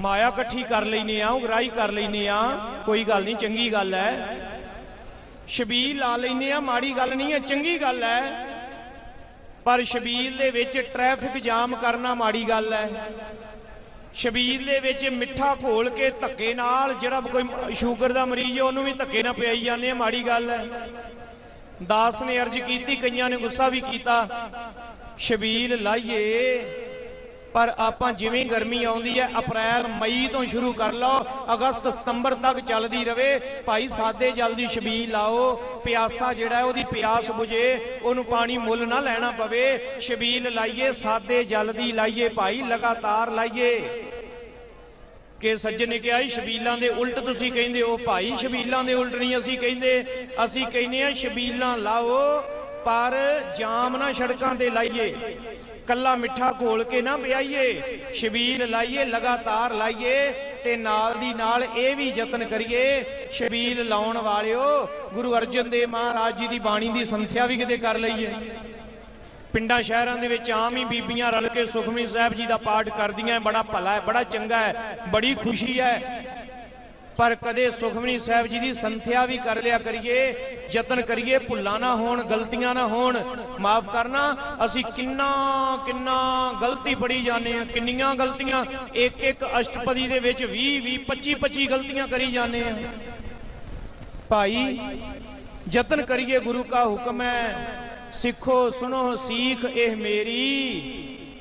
ਮਾਇਆ ਇਕੱਠੀ ਕਰ ਲੈਨੇ ਆ ਉਗਰਾਈ ਕਰ ਲੈਨੇ ਆ। ਕੋਈ ਗੱਲ ਨਹੀਂ, ਚੰਗੀ ਗੱਲ ਹੈ ਸ਼ਬੀਲ ਲਾ ਲੈਨੇ ਆ, ਮਾੜੀ ਗੱਲ ਨਹੀਂ ਹੈ ਚੰਗੀ ਗੱਲ ਹੈ ਪਰ ਸ਼ਬੀਲ ਦੇ ਵਿੱਚ ਟ੍ਰੈਫਿਕ ਜਾਮ ਕਰਨਾ ਮਾੜੀ ਗੱਲ ਹੈ ਸ਼ਬੀਲ ਦੇ ਵਿੱਚ ਮਿੱਠਾ ਘੋਲ ਕੇ ਧੱਕੇ ਨਾਲ ਜਿਹੜਾ ਕੋਈ ਸ਼ੂਗਰ ਦਾ ਮਰੀਜ਼ ਹੈ ਉਹਨੂੰ ਵੀ ਧੱਕੇ ਨਾਲ ਪਿਆਈ ਜਾਂਦੇ ਆ, ਮਾੜੀ ਗੱਲ ਹੈ ਦਾਸ ਨੇ ਅਰਜ਼ ਕੀਤੀ, ਕਈਆਂ ਨੇ ਗੁੱਸਾ ਵੀ ਕੀਤਾ। ਸ਼ਬੀਲ ਲਾਈਏ। ਪਰ ਆਪਾਂ ਜਿਵੇਂ ਗਰਮੀ ਆਉਂਦੀ ਹੈ, ਅਪ੍ਰੈਲ, ਮਈ ਤੋਂ ਸ਼ੁਰੂ ਕਰ ਲਓ, ਅਗਸਤ, ਸਤੰਬਰ ਤੱਕ ਚੱਲਦੀ ਰਵੇ। ਭਾਈ ਸਾਦੇ ਜਲਦੀ ਸ਼ਬੀਲ ਲਾਓ, ਪਿਆਸਾ ਜਿਹੜਾ ਉਹਦੀ ਪਿਆਸ ਬੁਝੇ, ਉਹਨੂੰ ਪਾਣੀ ਮੁੱਲ ਨਾ ਲੈਣਾ ਪਵੇ। ਸ਼ਬੀਲ ਲਾਈਏ, ਸਾਦੇ ਜਲਦੀ ਲਾਈਏ ਭਾਈ, ਲਗਾਤਾਰ ਲਾਈਏ। ਕਿ ਸੱਜਣ ਨੇ ਕਿਹਾ ਸ਼ਬੀਲਾਂ ਦੇ ਉਲਟ ਤੁਸੀਂ ਕਹਿੰਦੇ ਹੋ। ਭਾਈ ਸ਼ਬੀਲਾਂ ਦੇ ਉਲਟ ਨਹੀਂ ਅਸੀਂ ਕਹਿੰਦੇ। ਅਸੀਂ ਕਹਿੰਦੇ ਆ ਸ਼ਬੀਲਾਂ ਲਾਓ, ਪਰ ਜਾਮ ਨਾ ਸੜਕਾਂ ਤੇ ਲਾਈਏ। ਕੱਲਾ ਮਿੱਠਾ ਘੋਲ ਕੇ ਨਾ ਪਿਆਈਏ, ਸ਼ਬੀਲ ਲਾਈਏ, ਲਗਾਤਾਰ ਲਾਈਏ ਤੇ ਨਾਲ ਦੀ ਨਾਲ ਇਹ ਵੀ ਯਤਨ ਕਰੀਏ, ਸ਼ਬੀਲ ਲਾਉਣ ਵਾਲਿਓ, ਗੁਰੂ ਅਰਜਨ ਦੇਵ ਮਹਾਰਾਜ ਜੀ ਦੀ ਬਾਣੀ ਦੀ ਸੰਥਿਆ ਵੀ ਕਿਤੇ ਕਰ ਲਈਏ। ਪਿੰਡਾਂ ਸ਼ਹਿਰਾਂ ਦੇ ਵਿੱਚ ਆਮ ਹੀ ਬੀਬੀਆਂ ਰਲ ਕੇ ਸੁਖਮਨੀ ਸਾਹਿਬ ਜੀ ਦਾ ਪਾਠ ਕਰਦੀਆਂ, ਬੜਾ ਭਲਾ ਹੈ, ਬੜਾ ਚੰਗਾ ਹੈ, ਬੜੀ ਖੁਸ਼ੀ ਹੈ। ਪਰ ਕਦੇ ਸੁਖਮਨੀ ਸਾਹਿਬ ਜੀ ਦੀ ਸੰਥਿਆ ਵੀ ਕਰ ਲਿਆ ਕਰੀਏ, ਯਤਨ ਕਰੀਏ, ਭੁੱਲਾਂ ਨਾ ਹੋਣ, ਗਲਤੀਆਂ ਨਾ ਹੋਣ, ਮਾਫ ਕਰਨਾ, ਅਸੀਂ ਕਿੰਨਾ ਕਿੰਨਾ ਗਲਤੀ ਪੜੀ ਜਾਂਦੇ ਆ ਕਿੰਨੀਆਂ ਗਲਤੀਆਂ ਇੱਕ ਇੱਕ ਅਸ਼ਟਪਦੀ ਦੇ ਵਿੱਚ 20 20 25 25 ਗਲਤੀਆਂ ਕਰੀ ਜਾਂਦੇ ਆ ਭਾਈ, ਯਤਨ ਕਰੀਏ, ਗੁਰੂ ਕਾ ਹੁਕਮ ਹੈ, ਸਿੱਖੋ, ਸੁਣੋ, ਸੀਖ, ਇਹ ਮੇਰੀ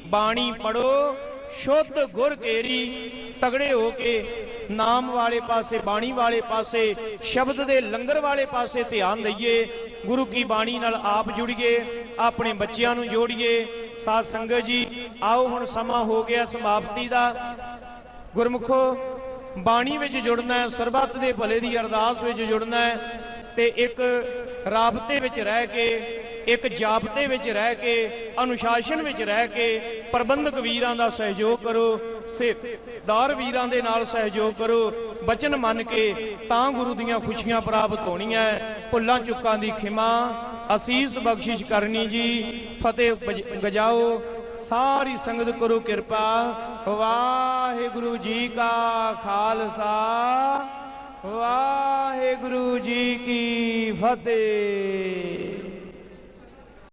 ਬਾਣੀ ਪੜੋ ਸ਼ੁੱਧ ਗੁਰ ਕੇਰੀ ਤਗੜੇ ਹੋ ਕੇ ਨਾਮ ਵਾਲੇ ਪਾਸੇ, ਬਾਣੀ ਵਾਲੇ ਪਾਸੇ, ਸ਼ਬਦ ਦੇ ਲੰਗਰ ਵਾਲੇ ਪਾਸੇ ਧਿਆਨ ਦਈਏ। ਗੁਰੂ ਕੀ ਬਾਣੀ ਨਾਲ ਆਪ ਜੁੜੀਏ, ਆਪਣੇ ਬੱਚਿਆਂ ਨੂੰ ਜੋੜੀਏ। ਸਾਧ ਸੰਗਤ ਜੀ, ਆਓ ਹੁਣ ਸਮਾਂ ਹੋ ਗਿਆ ਸਮਾਪਤੀ ਦਾ। ਗੁਰਮੁਖੋ, ਬਾਣੀ ਵਿੱਚ ਜੁੜਨਾ ਹੈ, ਸਰਬੱਤ ਦੇ ਭਲੇ ਦੀ ਅਰਦਾਸ ਵਿੱਚ ਜੁੜਨਾ ਹੈ ਤੇ ਇੱਕ ਰਾਬਤੇ ਵਿੱਚ ਰਹਿ ਕੇ ਇੱਕ ਜਾਬਤੇ ਵਿੱਚ ਰਹਿ ਕੇ, ਅਨੁਸ਼ਾਸਨ ਵਿੱਚ ਰਹਿ ਕੇ ਪ੍ਰਬੰਧਕ ਵੀਰਾਂ ਦਾ ਸਹਿਯੋਗ ਕਰੋ ਸੇਵਾਦਾਰ ਵੀਰਾਂ ਦੇ ਨਾਲ ਸਹਿਯੋਗ ਕਰੋ, ਬਚਨ ਮੰਨ ਕੇ ਤਾਂ ਗੁਰੂ ਦੀਆਂ ਖੁਸ਼ੀਆਂ ਪ੍ਰਾਪਤ ਹੋਣੀਆਂ ਭੁੱਲਾਂ ਚੁੱਕਾਂ ਦੀ ਖਿਮਾ, ਅਸੀਸ ਬਖਸ਼ਿਸ਼ ਕਰਨੀ ਜੀ, ਫਤਿਹ ਗਜਾਓ, ਸਾਰੀ ਸੰਗਤ ਕਰੋ ਕਿਰਪਾ। ਵਾਹਿਗੁਰੂ ਜੀ ਕਾ ਖਾਲਸਾ, ਵਾਹਿਗੁਰੂ ਜੀ ਕੀ ਫਤਿਹ।